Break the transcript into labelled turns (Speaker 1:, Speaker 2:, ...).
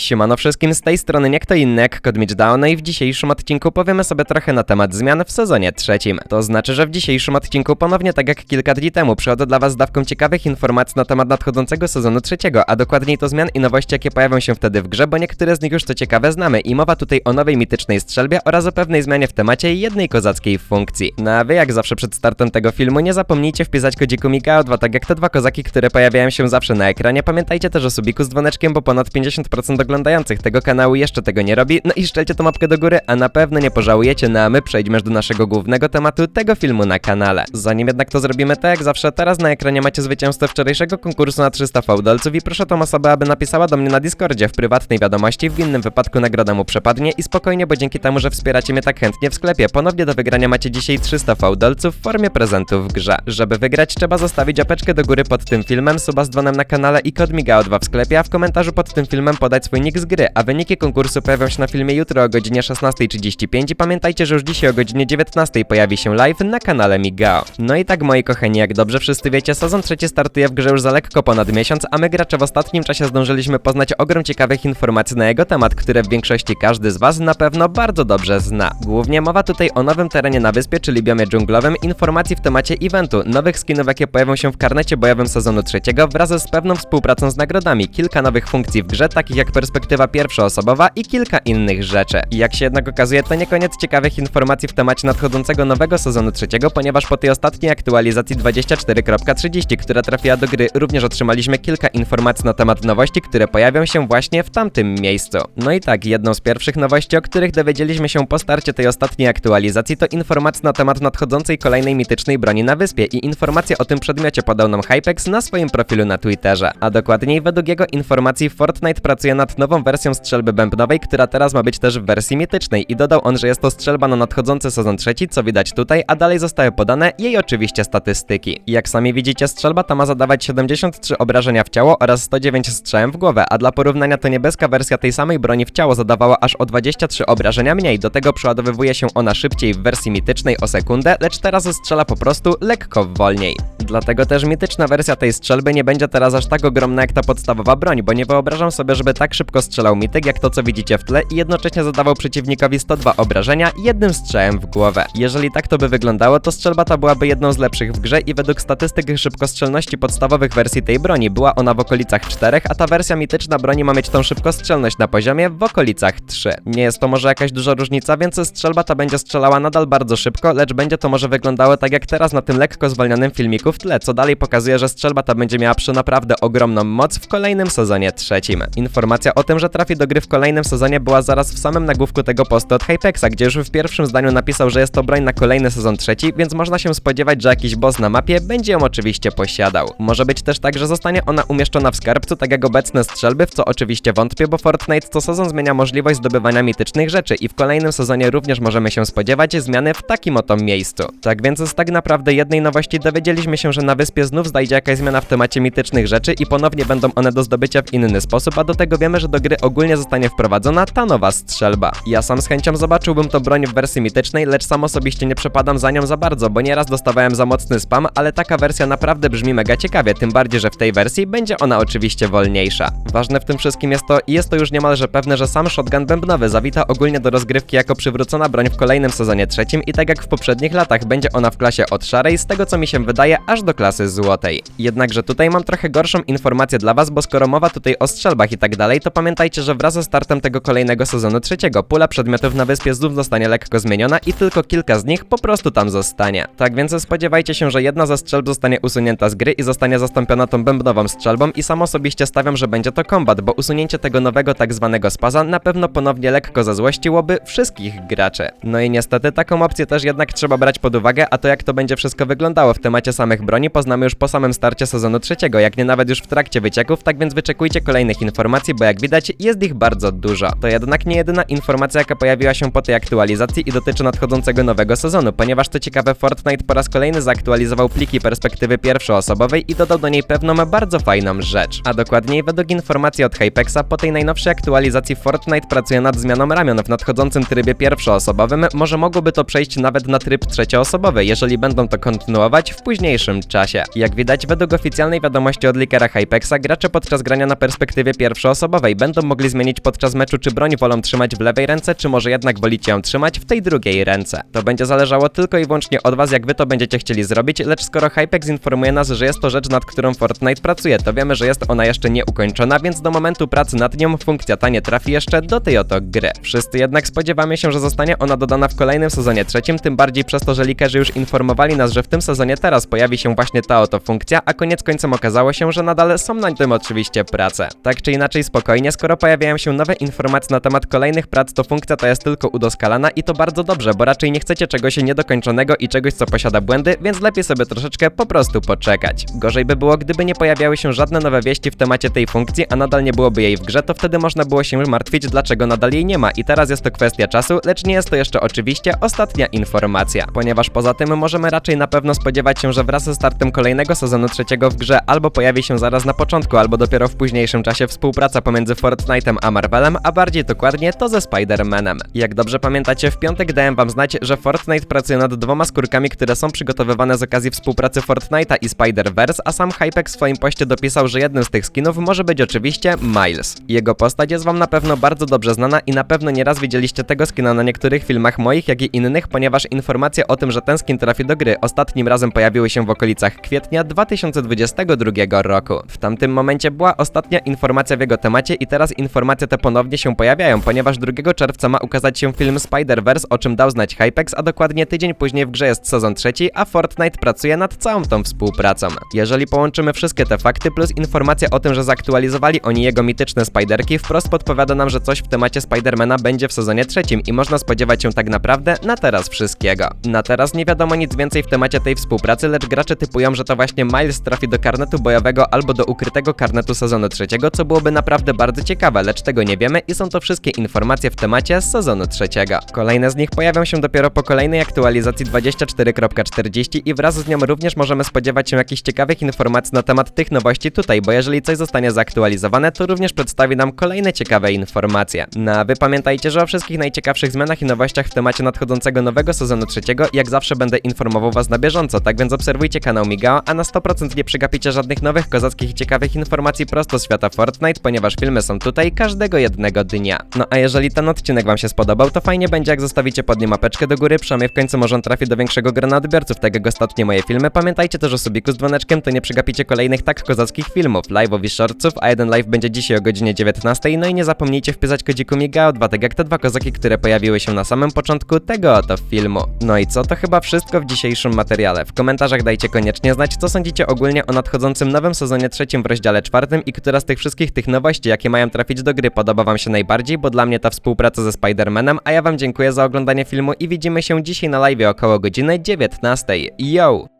Speaker 1: Siemano wszystkim, z tej strony nie kto inny jak Code Down, no i w dzisiejszym odcinku powiemy sobie trochę na temat zmian w sezonie trzecim. To znaczy, że w dzisiejszym odcinku ponownie tak jak kilka dni temu przychodzę dla was z dawką ciekawych informacji na temat nadchodzącego sezonu trzeciego, a dokładniej to zmian i nowości jakie pojawią się wtedy w grze, bo niektóre z nich już co ciekawe znamy i mowa tutaj o nowej mitycznej strzelbie oraz o pewnej zmianie w temacie i jednej kozackiej funkcji. No a wy jak zawsze przed startem tego filmu nie zapomnijcie wpisać kodziku MIGAO2, tak jak te dwa kozaki, które pojawiają się zawsze na ekranie. Pamiętajcie też o subiku z dzwoneczkiem, bo ponad 50% oglądających tego kanału jeszcze tego nie robi. No i szczelcie tą mapkę do góry, a na pewno nie pożałujecie, no a my przejdźmy do naszego głównego tematu tego filmu na kanale. Zanim jednak to zrobimy, tak jak zawsze, teraz na ekranie macie zwycięzcę wczorajszego konkursu na 300 fałdolców i proszę tą osobę, aby napisała do mnie na Discordzie w prywatnej wiadomości, w innym wypadku nagroda mu przepadnie i spokojnie, bo dzięki temu, że wspieracie mnie tak chętnie w sklepie, ponownie do wygrania macie dzisiaj 300 fałdolców w formie prezentu w grze. Żeby wygrać, trzeba zostawić apeczkę do góry pod tym filmem, suba z dzwonem na kanale i kod MIGAO2 w sklepie, a w komentarzu pod tym filmem podać swój nick z gry, a wyniki konkursu pojawią się na filmie jutro o godzinie 16.35 i pamiętajcie, że już dzisiaj o godzinie 19.00 pojawi się live na kanale Migao. No i tak moi kochani, jak dobrze wszyscy wiecie, sezon trzeci startuje w grze już za lekko ponad miesiąc, a my gracze w ostatnim czasie zdążyliśmy poznać ogrom ciekawych informacji na jego temat, które w większości każdy z was na pewno bardzo dobrze zna. Głównie mowa tutaj o nowym terenie na wyspie, czyli biomie dżunglowym, informacji w temacie eventu, nowych skinów jakie pojawią się w karnecie bojowym sezonu trzeciego wraz z pewną współpracą z nagrodami, kilka nowych funkcji w grze, takich jak perspektywa pierwszoosobowa i kilka innych rzeczy. I jak się jednak okazuje, to nie koniec ciekawych informacji w temacie nadchodzącego nowego sezonu trzeciego, ponieważ po tej ostatniej aktualizacji 24.30, która trafiła do gry, również otrzymaliśmy kilka informacji na temat nowości, które pojawią się właśnie w tamtym miejscu. No i tak, jedną z pierwszych nowości, o których dowiedzieliśmy się po starcie tej ostatniej aktualizacji, to informacja na temat nadchodzącej kolejnej mitycznej broni na wyspie i informację o tym przedmiocie podał nam Hypex na swoim profilu na Twitterze. A dokładniej według jego informacji Fortnite pracuje nad nową wersją strzelby bębnowej, która teraz ma być też w wersji mitycznej i dodał on, że jest to strzelba na nadchodzący sezon trzeci, co widać tutaj, a dalej zostały podane jej oczywiście statystyki. Jak sami widzicie, strzelba ta ma zadawać 73 obrażenia w ciało oraz 109 strzałem w głowę, a dla porównania to niebieska wersja tej samej broni w ciało zadawała aż o 23 obrażenia mniej, do tego przeładowywuje się ona szybciej w wersji mitycznej o sekundę, lecz teraz strzela po prostu lekko wolniej. Dlatego też mityczna wersja tej strzelby nie będzie teraz aż tak ogromna jak ta podstawowa broń, bo nie wyobrażam sobie, żeby tak szybko strzelał mityk jak to co widzicie w tle i jednocześnie zadawał przeciwnikowi 102 obrażenia jednym strzałem w głowę. Jeżeli tak to by wyglądało, to strzelba ta byłaby jedną z lepszych w grze i według statystyk szybkostrzelności podstawowych wersji tej broni była ona w okolicach 4, a ta wersja mityczna broni ma mieć tą szybkostrzelność na poziomie w okolicach 3. Nie jest to może jakaś duża różnica, więc strzelba ta będzie strzelała nadal bardzo szybko, lecz będzie to może wyglądało tak jak teraz na tym lekko zwolnionym filmiku w tle, co dalej pokazuje, że strzelba ta będzie miała przy naprawdę ogromną moc w kolejnym sezonie trzecim. Informacja o tym, że trafi do gry w kolejnym sezonie była zaraz w samym nagłówku tego postu od Hypexa, gdzie już w pierwszym zdaniu napisał, że jest to broń na kolejny sezon trzeci, więc można się spodziewać, że jakiś boss na mapie będzie ją oczywiście posiadał. Może być też tak, że zostanie ona umieszczona w skarbcu, tak jak obecne strzelby, w co oczywiście wątpię, bo Fortnite co sezon zmienia możliwość zdobywania mitycznych rzeczy i w kolejnym sezonie również możemy się spodziewać zmiany w takim oto miejscu. Tak więc z tak naprawdę jednej nowości dowiedzieliśmy się, że na wyspie znów znajdzie jakaś zmiana w temacie mitycznych rzeczy i ponownie będą one do zdobycia w inny sposób, a do tego wiemy, że do gry ogólnie zostanie wprowadzona ta nowa strzelba. Ja sam z chęcią zobaczyłbym to broń w wersji mitycznej, lecz sam osobiście nie przepadam za nią za bardzo, bo nieraz dostawałem za mocny spam, ale taka wersja naprawdę brzmi mega ciekawie, tym bardziej, że w tej wersji będzie ona oczywiście wolniejsza. Ważne w tym wszystkim jest to, i jest to już niemalże pewne, że sam shotgun bębnowy zawita ogólnie do rozgrywki jako przywrócona broń w kolejnym sezonie trzecim i tak jak w poprzednich latach będzie ona w klasie od szarej, z tego co mi się wydaje, aż do klasy złotej. Jednakże tutaj mam trochę gorszą informację dla was, bo skoro mowa tutaj o strzelbach i tak dalej, to pamiętajcie, że wraz ze startem tego kolejnego sezonu trzeciego pula przedmiotów na wyspie znów zostanie lekko zmieniona i tylko kilka z nich po prostu tam zostanie. Tak więc spodziewajcie się, że jedna ze strzelb zostanie usunięta z gry i zostanie zastąpiona tą bębnową strzelbą i sam osobiście stawiam, że będzie to kombat, bo usunięcie tego nowego tak zwanego spaza na pewno ponownie lekko zazłościłoby wszystkich graczy. No i niestety taką opcję też jednak trzeba brać pod uwagę, a to jak to będzie wszystko wyglądało w temacie samych broni poznamy już po samym starcie sezonu trzeciego, jak nie nawet już w trakcie wycieków, tak więc wyczekujcie kolejnych informacji, bo jak widać jest ich bardzo dużo. To jednak nie jedyna informacja, jaka pojawiła się po tej aktualizacji i dotyczy nadchodzącego nowego sezonu, ponieważ to ciekawe Fortnite po raz kolejny zaktualizował pliki perspektywy pierwszoosobowej i dodał do niej pewną bardzo fajną rzecz. A dokładniej według informacji od Hypexa po tej najnowszej aktualizacji Fortnite pracuje nad zmianą ramion w nadchodzącym trybie pierwszoosobowym, może mogłoby to przejść nawet na tryb trzecioosobowy, jeżeli będą to kontynuować w późniejszym czasie. Jak widać według oficjalnej wiadomości od leakera Hypexa, gracze podczas grania na perspektywie pierwszoosobowej będą mogli zmienić podczas meczu, czy broń wolą trzymać w lewej ręce, czy może jednak wolicie ją trzymać w tej drugiej ręce. To będzie zależało tylko i wyłącznie od was, jak wy to będziecie chcieli zrobić, lecz skoro Hypex informuje nas, że jest to rzecz, nad którą Fortnite pracuje, to wiemy, że jest ona jeszcze nie ukończona, więc do momentu pracy nad nią funkcja ta nie trafi jeszcze do tej oto gry. Wszyscy jednak spodziewamy się, że zostanie ona dodana w kolejnym sezonie trzecim, tym bardziej przez to, że likerzy już informowali nas, że w tym sezonie teraz pojawi się właśnie ta oto funkcja, a koniec końcem okazało się, że nadal są na tym oczywiście prace. Tak czy inaczej spokojnie, skoro pojawiają się nowe informacje na temat kolejnych prac, to funkcja ta jest tylko udoskalana i to bardzo dobrze, bo raczej nie chcecie czegoś niedokończonego i czegoś, co posiada błędy, więc lepiej sobie troszeczkę po prostu poczekać. Gorzej by było, gdyby nie pojawiały się żadne nowe wieści w temacie tej funkcji, a nadal nie byłoby jej w grze, to wtedy można było się martwić, dlaczego nadal jej nie ma i teraz jest to kwestia czasu, lecz nie jest to jeszcze oczywiście ostatnia informacja, ponieważ poza tym możemy raczej na pewno spodziewać się, że wraz ze startem kolejnego sezonu trzeciego w grze albo pojawi się zaraz na początku, albo dopiero w późniejszym czasie współpraca pomiędzy Fortnite'em a Marvelem, a bardziej dokładnie to ze Spider-Manem. Jak dobrze pamiętacie, w piątek dałem wam znać, że Fortnite pracuje nad dwoma skórkami, które są przygotowywane z okazji współpracy Fortnite'a i Spider-Verse, a sam Hypex w swoim poście dopisał, że jednym z tych skinów może być oczywiście Miles. Jego postać jest wam na pewno bardzo dobrze znana i na pewno nieraz widzieliście tego skina na niektórych filmach moich, jak i innych, ponieważ informacje o tym, że ten skin trafi do gry ostatnim razem pojawiły się w okolicach kwietnia 2022 roku. W tamtym momencie była ostatnia informacja w jego temacie i teraz informacje te ponownie się pojawiają, ponieważ 2 czerwca ma ukazać się film Spider-Verse, o czym dał znać Hypex, a dokładnie tydzień później w grze jest sezon trzeci, a Fortnite pracuje nad całą tą współpracą. Jeżeli połączymy wszystkie te fakty plus informacja o tym, że zaktualizowali oni jego mityczne Spiderki, wprost podpowiada nam, że coś w temacie Spidermana będzie w sezonie trzecim i można spodziewać się tak naprawdę na teraz wszystkiego. Na teraz nie wiadomo nic więcej w temacie tej współpracy, lecz gracze typują, że to właśnie Miles trafi do karnetu bojowego albo do ukrytego karnetu sezonu trzeciego, co byłoby naprawdę bardzo ciekawe, lecz tego nie wiemy i są to wszystkie informacje w temacie z sezonu trzeciego. Kolejne z nich pojawią się dopiero po kolejnej aktualizacji 24.40 i wraz z nią również możemy spodziewać się jakichś ciekawych informacji na temat tych nowości tutaj, bo jeżeli coś zostanie zaktualizowane, to również przedstawi nam kolejne ciekawe informacje. No a wy pamiętajcie, że o wszystkich najciekawszych zmianach i nowościach w temacie nadchodzącego nowego sezonu trzeciego, jak zawsze będę informował was na bieżąco, tak więc obserwujcie kanał Migao, a na 100% nie przegapicie żadnych nowych kozackich i ciekawych informacji prosto z świata Fortnite, ponieważ filmy są tutaj każdego jednego dnia. No a jeżeli ten odcinek wam się spodobał, to fajnie będzie jak zostawicie pod nim mapeczkę do góry, przynajmniej w końcu może on trafi do większego grona odbiorców, tak jak ostatnie moje filmy. Pamiętajcie też o subiku z dzwoneczkiem, to nie przegapicie kolejnych tak kozackich filmów, live'ów i shortsów, a jeden live będzie dzisiaj o godzinie 19, no i nie zapomnijcie wpisać kodziku MIGAO2, tak jak te dwa kozaki, które pojawiły się na samym początku tego oto filmu. No i co, to chyba wszystko w dzisiejszym materiale. W komentarzach dajcie koniecznie znać, co sądzicie ogólnie o nadchodzącym nowym sezonie trzecim w rozdziale czwartym i która z tych wszystkich tych nowości, jakie mają trafić do gry, podoba wam się najbardziej, bo dla mnie ta współpraca ze Spider-Manem, a ja wam dziękuję za oglądanie filmu i widzimy się dzisiaj na live około godziny 19. Yo!